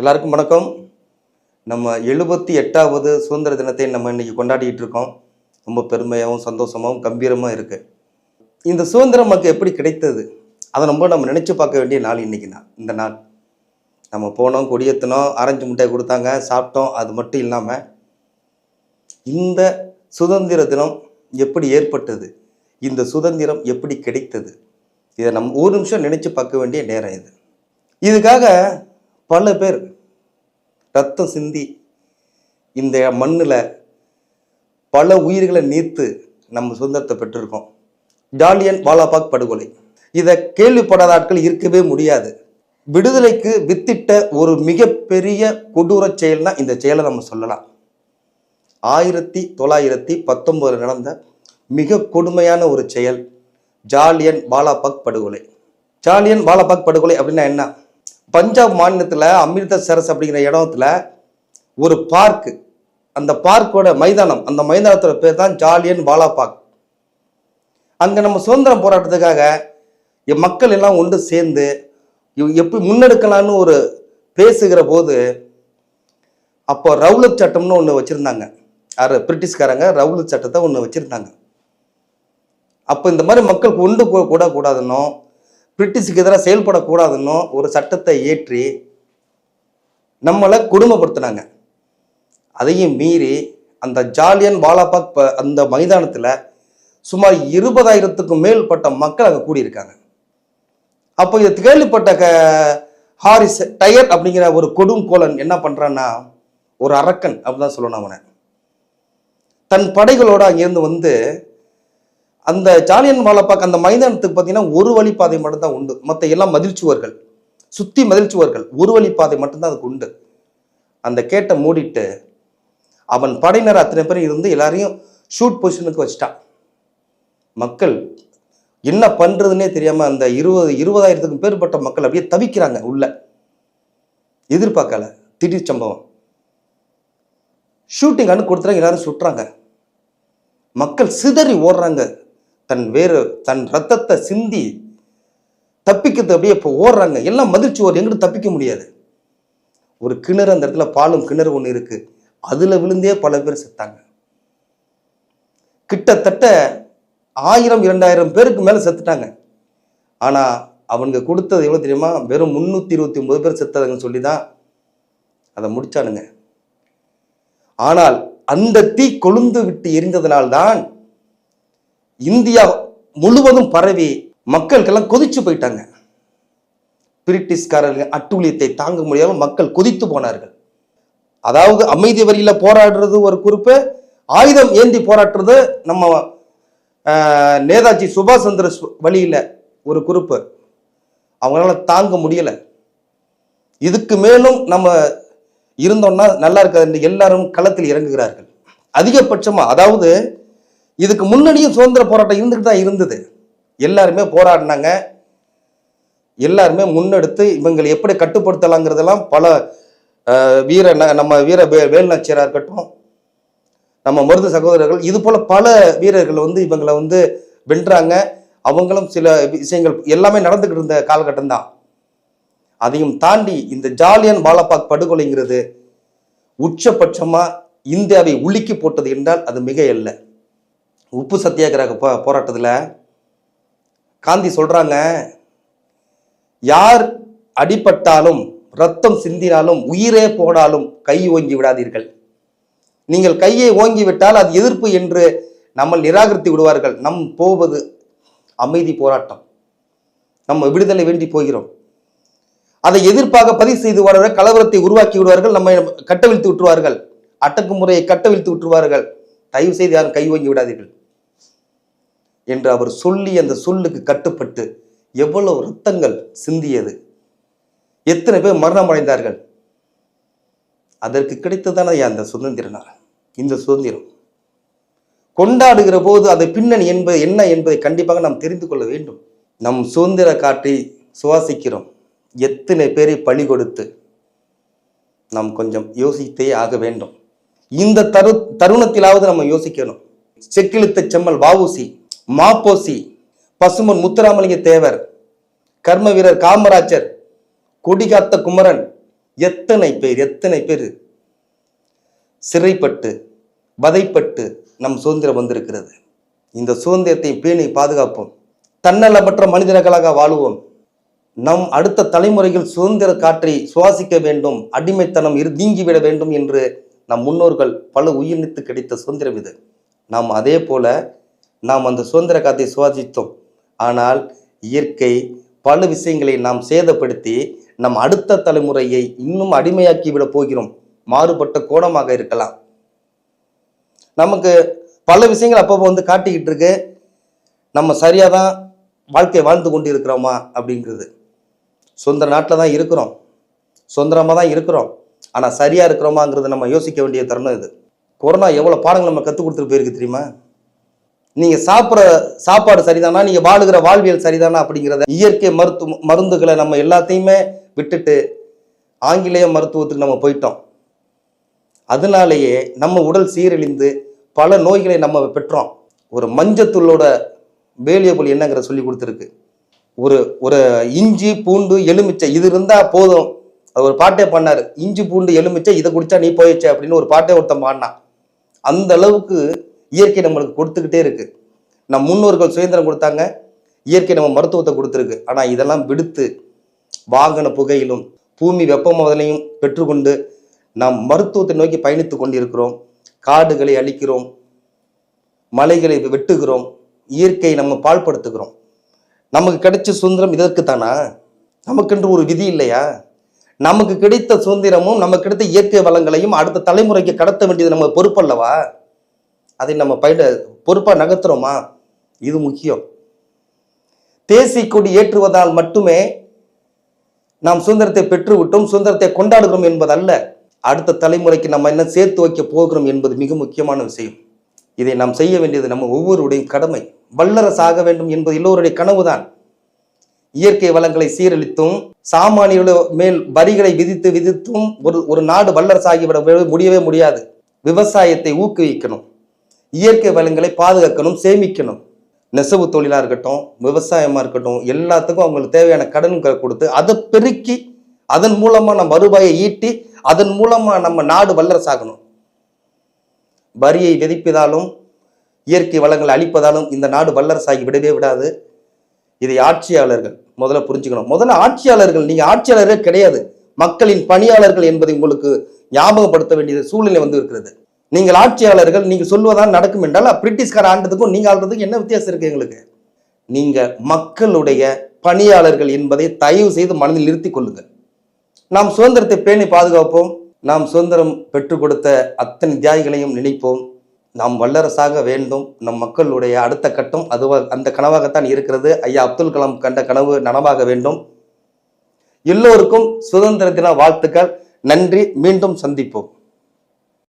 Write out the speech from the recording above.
எல்லாருக்கும் வணக்கம். நம்ம எழுபத்தி எட்டாவது சுதந்திர தினத்தை நம்ம இன்னைக்கு கொண்டாடிட்டு இருக்கோம். ரொம்ப பெருமையாகவும் சந்தோஷமாகவும் கம்பீரமாக இருக்கு. இந்த சுதந்திரம் நமக்கு எப்படி கிடைத்தது? அதை ரொம்ப நம்ம நினச்சி பார்க்க வேண்டிய நாள் இன்றைக்கி நான் இந்த நாள். நம்ம போனோம் கொடியேற்றினோம் ஆரஞ்சு முட்டையை கொடுத்தாங்க சாப்பிட்டோம் அது மட்டும் இல்லாமல் இந்த சுதந்திர தினம் எப்படி ஏற்பட்டது? இந்த சுதந்திரம் எப்படி கிடைத்தது? இதை நம்ம ஒரு நிமிஷம் நினச்சி பார்க்க வேண்டிய நேரம் இது. இதுக்காக பல பேர் ரத்தம் சிந்தி இந்த மண்ணில் பல உயிர்களை நீர்த்து நம்ம சுதந்திரத்தை பெற்றிருக்கோம். ஜாலியன் வாலாபாக் படுகொலை. இதை கேள்விப்படாத ஆட்கள் இருக்கவே முடியாது. விடுதலைக்கு வித்திட்ட ஒரு மிகப்பெரிய கொடூர செயல்னா இந்த செயலை நம்ம சொல்லலாம். ஆயிரத்தி தொள்ளாயிரத்தி பத்தொம்போதில் நடந்த மிக கொடுமையான ஒரு செயல் ஜாலியன் வாலாபாக் படுகொலை. ஜாலியன் வாலாபாக் படுகொலை அப்படின்னா என்ன? பஞ்சாப் மாநிலத்தில் அமிர்தசரஸ் அப்படிங்கிற இடத்துல ஒரு பார்க்கு அந்த பார்க்கோட மைதானம் அந்த மைதானத்தோட பேர் தான் ஜாலியன் வாலாபாக் அங்கே நம்ம சுதந்திரம் போராட்டத்துக்காக மக்கள் எல்லாம் ஒன்று சேர்ந்து எப்படி முன்னெடுக்கலாம்னு ஒரு பேசுகிற போது அப்போ ரவுலத் சட்டம்னு ஒன்று வச்சுருந்தாங்க. யார்? பிரிட்டிஷ்காரங்க ரவுலத் சட்டத்தை ஒன்று வச்சுருந்தாங்க. அப்போ இந்த மாதிரி மக்கள் கொண்டு கூட கூடாதுன்னோ பிரிட்டிஷுக்கு எதிராக செயல்படக்கூடாதுன்னு ஒரு சட்டத்தை ஏற்றி நம்மளை கொடுமைப்படுத்தினாங்க. அதையும் மீறி அந்த ஜாலியன் வாலாபாக் அந்த மைதானத்தில் சுமார் இருபதாயிரத்துக்கும் மேற்பட்ட மக்கள் அங்கே கூடியிருக்காங்க. அப்போ இதை கேள்விப்பட்ட க ஹாரிஸ் டயர் அப்படிங்கிற ஒரு கொடும் கோலன் என்ன பண்ணுறான்னா ஒரு அரக்கன் அப்படிதான் சொல்லணும் அவனை. தன் படைகளோட அங்கேருந்து வந்து அந்த ஜாலியன் வாலாபாக் அந்த மைதானத்துக்கு பார்த்தீங்கன்னா ஒரு வழிப்பாதை மட்டும்தான் உண்டு. மற்ற எல்லாம் மதில்ச்சுவர்கள். சுற்றி மதில்ச்சுவர்கள். ஒரு வழிப்பாதை மட்டும்தான் அதுக்கு உண்டு. அந்த கேட்டை மூடிட்டு அவன் படையினர் அத்தனை பேரும் இருந்து எல்லாரையும் ஷூட் பொசிஷனுக்கு வச்சுட்டான். மக்கள் என்ன பண்ணுறதுனே தெரியாமல் அந்த இருபது இருபதாயிரத்துக்கும் பேர்பட்ட மக்கள் அப்படியே தவிக்கிறாங்க உள்ள. எதிர்பார்க்கல. திடீர் சம்பவம். ஷூட்டிங் அனு கொடுத்துறாங்க எல்லாரும் சுட்டுறாங்க. மக்கள் சிதறி ஓடுறாங்க. தன் வேறு தன் ரத்தத்தை சிந்தி தப்பிக்கிறது அப்படியே இப்போ ஓடுறாங்க. எல்லாம் மதிர்ச்சி ஓடு எங்கிட்டு தப்பிக்க முடியாது. ஒரு கிணறு அந்த இடத்துல பாலும் கிணறு ஒன்று இருக்குது அதில் விழுந்தே பல பேர் செத்தாங்க. கிட்டத்தட்ட ஆயிரம் இரண்டாயிரம் பேருக்கு மேலே செத்துட்டாங்க. ஆனால் அவங்க கொடுத்தது எவ்வளோ தெரியுமா? வெறும் முந்நூற்றி இருபத்தி ஒன்பது பேர் செத்ததுன்னு சொல்லி தான் அதை முடிச்சானுங்க. ஆனால் அந்த தீ கொழுந்து விட்டு எரிந்ததனால்தான் இந்தியா முழுவதும் பரவி மக்களுக்கெல்லாம் கொதிச்சு போயிட்டாங்க. பிரிட்டிஷ்காரர்கள் அட்டூழியத்தை தாங்க முடியாமல் மக்கள் கொதித்து போனார்கள். அதாவது அமைதி வரியில் போராடுறது ஒரு குறிப்பு ஆயுதம் ஏந்தி போராடுறது நம்ம நேதாஜி சுபாஷ் சந்திர வழியில் ஒரு குறிப்பு. அவங்களால தாங்க முடியலை. இதுக்கு மேலும் நம்ம இருந்தோம்னா நல்லா இருக்காது எல்லாரும் களத்தில் இறங்குகிறார்கள். அதிகபட்சமாக அதாவது இதுக்கு முன்னாடியும் சுதந்திர போராட்டம் இருந்துகிட்டு தான் இருந்தது. எல்லாருமே போராடினாங்க. எல்லாருமே முன்னெடுத்து இவங்களை எப்படி கட்டுப்படுத்தலாங்கிறதெல்லாம் பல வீர ந- நம்ம வீர வேல்நாச்சியராக இருக்கட்டும் நம்ம மருது சகோதரர்கள் இது போல பல வீரர்கள் வந்து இவங்களை வந்து வென்றாங்க. அவங்களும் சில விஷயங்கள் எல்லாமே நடந்துகிட்டு இருந்த காலகட்டம் தான். அதையும் தாண்டி இந்த ஜாலியன் பாலப்பாக் படுகொலைங்கிறது உச்சபட்சமா இந்தியாவை உலுக்கி போட்டது என்றால் அது மிக இல்லை உப்பு சத்தியாகிரக போ போராட்டத்தில் காந்தி சொல்கிறாங்க யார் அடிபட்டாலும் ரத்தம் சிந்தினாலும் உயிரே போனாலும் கை ஓங்கி விடாதீர்கள். நீங்கள் கையை ஓங்கி விட்டால் அது எதிர்ப்பு என்று நம்ம நிராகரித்து விடுவார்கள். நம் போவது அமைதி போராட்டம். நம்ம விடுதலை வேண்டி போகிறோம். அதை எதிர்ப்பாக பதிவு செய்து வர கலவரத்தை உருவாக்கி விடுவார்கள். நம்மை கட்டவிழ்த்து விட்டுருவார்கள். அட்டக்குமுறையை கட்டவிழ்த்து விட்டுருவார்கள். தயவு செய்து யாரும் கை ஓங்கி விடாதீர்கள். என்று அவர் சொல்லி அந்த சொல்லுக்கு கட்டுப்பட்டு எவ்வளவு ரத்தங்கள் சிந்தியது. எத்தனை பேர் மரணம் அடைந்தார்கள் அதற்கு கிடைத்ததானே அந்த சுதந்திரனார். இந்த சுதந்திரம். கொண்டாடுகிற போது அதை பின்னணி என்பது என்ன என்பதை கண்டிப்பாக நாம் தெரிந்து கொள்ள வேண்டும். நம் சுதந்திர காற்றை சுவாசிக்கிறோம். எத்தனை பேரை பழி கொடுத்து நாம் கொஞ்சம் யோசித்தே ஆக வேண்டும். இந்த தரு தருணத்திலாவது நம்ம யோசிக்கணும். செக்கிழுத்த செம்மல் வாவுசி மாப்போசி பசுமன் முத்துராமலிங்க தேவர் கர்ம வீரர் காமராஜர் கொடிகாத்த குமரன் எத்தனை பேர் எத்தனை பேர்? சிறைப்பட்டு வதைப்பட்டு நம் சுதந்திரம் வந்திருக்கிறது. இந்த சுதந்திரத்தை பேணி பாதுகாப்போம். தன்னலமற்ற மனிதர்களாக வாழுவோம். நம் அடுத்த தலைமுறையில் சுதந்திர காற்றை சுவாசிக்க வேண்டும் அடிமைத்தனம் இரு நீங்கிவிட வேண்டும் என்று நம் முன்னோர்கள் பல உயிர்நீத்து கிடைத்த சுதந்திரம் இது. நாம் அதே போல நாம் அந்த சுதந்திர காத்தை சுவாசித்தோம். ஆனால் இயற்கை பல விஷயங்களை நாம் சேதப்படுத்தி நம் அடுத்த தலைமுறையை இன்னும் அடிமையாக்கி விட போகிறோம். மாறுபட்ட கோணமாக இருக்கலாம். நமக்கு பல விஷயங்கள் அப்பப்போ வந்து காட்டிக்கிட்டு இருக்கு. நம்ம சரியாக தான் வாழ்க்கை வாழ்ந்து கொண்டு இருக்கிறோமா அப்படிங்கிறது. சொந்த நாட்டில் தான் இருக்கிறோம். சுதந்திரமாக தான் இருக்கிறோம். ஆனால் சரியாக இருக்கிறோமாங்கிறது நம்ம யோசிக்க வேண்டிய தருணம் இது. கொரோனா எவ்வளோ பாடங்கள் நம்ம கற்றுக் கொடுத்துட்டு போயிருக்கு தெரியுமா? நீங்கள் சாப்பிட்ற சாப்பாடு சரிதானா? நீங்கள் வாழுகிற வாழ்வியல் சரிதானா அப்படிங்கிறத இயற்கை மருத்துவ மருந்துகளை நம்ம எல்லாத்தையுமே விட்டுட்டு ஆங்கிலேய மருத்துவத்துக்கு நம்ம போயிட்டோம். அதனாலேயே நம்ம உடல் சீரழிந்து பல நோய்களை நம்ம பெற்றோம். ஒரு மஞ்சத்தூளோட வேலியபிள் என்னங்கிற சொல்லி கொடுத்துருக்கு. ஒரு ஒரு இஞ்சி பூண்டு எலுமிச்சை இது இருந்தால் போதும். அது ஒரு பாட்டே பண்ணார் இஞ்சி பூண்டு எலுமிச்சை இதை குடித்தா நீ போயிடுச்சே அப்படின்னு ஒரு பாட்டே ஒருத்தன் பாடினான். அந்த அளவுக்கு இயற்கை நம்மளுக்கு கொடுத்துக்கிட்டே இருக்கு. நம் முன்னோர்கள் சுதந்திரம் கொடுத்தாங்க இயற்கை நம்ம மருத்துவத்தை கொடுத்துருக்கு. ஆனால் இதெல்லாம் விடுத்து வாகன புகையிலும் பூமி வெப்பமாதலையும் பெற்றுக்கொண்டு நாம் மருத்துவத்தை நோக்கி பயணித்து கொண்டிருக்கிறோம். காடுகளை அழிக்கிறோம் மலைகளை வெட்டுகிறோம் இயற்கையை நம்ம பாழ்படுத்துகிறோம். நமக்கு கிடைச்ச சுதந்திரம் இதற்கு தானா நமக்கென்று ஒரு விதி இல்லையா? நமக்கு கிடைத்த சுதந்திரமும் நமக்கு கிடைத்த இயற்கை வளங்களையும் அடுத்த தலைமுறைக்கு கடத்த வேண்டியது நம்ம பொறுப்பல்லவா? அதை நம்ம பயில பொறுப்பாக நகர்த்துறோமா? இது முக்கியம். தேசிய கொடி ஏற்றுவதால் மட்டுமே நாம் சுதந்திரத்தை பெற்றுவிட்டோம் சுதந்திரத்தை கொண்டாடுகிறோம் என்பதல்ல. அடுத்த தலைமுறைக்கு நம்ம என்ன சேர்த்து வைக்க போகிறோம் என்பது மிக முக்கியமான விஷயம். இதை நாம் செய்ய வேண்டியது நம்ம ஒவ்வொருடைய கடமை. வல்லரசு ஆக வேண்டும் என்பது எல்லோருடைய கனவுதான். இயற்கை வளங்களை சீரழித்தும் சாமானியர்கள மேல் வரிகளை விதித்து விதித்தும் ஒரு ஒரு நாடு வல்லரசாகிவிட முடியவே முடியாது. விவசாயத்தை ஊக்குவிக்கணும். இயற்கை வளங்களை பாதுகாக்கணும் சேமிக்கணும். நெசவு தொழிலாக இருக்கட்டும் விவசாயமாக இருக்கட்டும் எல்லாத்துக்கும் அவங்களுக்கு தேவையான கடன்களை கொடுத்து அதை பெருக்கி அதன் மூலமாக நம்ம வருவாயை ஈட்டி அதன் மூலமாக நம்ம நாடு வல்லரசாகணும். வரியை விதிப்பதாலும் இயற்கை வளங்களை அழிப்பதாலும் இந்த நாடு வல்லரசாகி விடவே விடாது. இதை ஆட்சியாளர்கள் முதல்ல புரிஞ்சுக்கணும். முதல்ல ஆட்சியாளர்கள் நீங்கள் ஆட்சியாளரே கிடையாது. மக்களின் பணியாளர்கள் என்பதை உங்களுக்கு ஞாபகப்படுத்த வேண்டிய சூழ்நிலை வந்து இருக்கிறது. நீங்கள் ஆட்சியாளர்கள் நீங்கள் சொல்வதான் நடக்கும் என்றால் பிரிட்டிஷ்கார ஆண்டதுக்கும் நீங்கள் ஆள்றதுக்கும் என்ன வித்தியாசம் இருக்குது எங்களுக்கு? நீங்கள் மக்களுடைய பணியாளர்கள் என்பதை தயவு செய்து மனதில் நிறுத்தி கொள்ளுங்கள். நாம் சுதந்திரத்தை பேணி பாதுகாப்போம். நாம் சுதந்திரம் பெற்றுக் கொடுத்த அத்தனை தியாகிகளையும் நினைப்போம். நாம் வல்லரசாக வேண்டும். நம் மக்களுடைய அடுத்த கட்டம் அதுவாக அந்த கனவாகத்தான் இருக்கிறது. ஐயா அப்துல் கலாம் கண்ட கனவு நனவாக வேண்டும். எல்லோருக்கும் சுதந்திர தின வாழ்த்துக்கள். நன்றி. மீண்டும் சந்திப்போம்.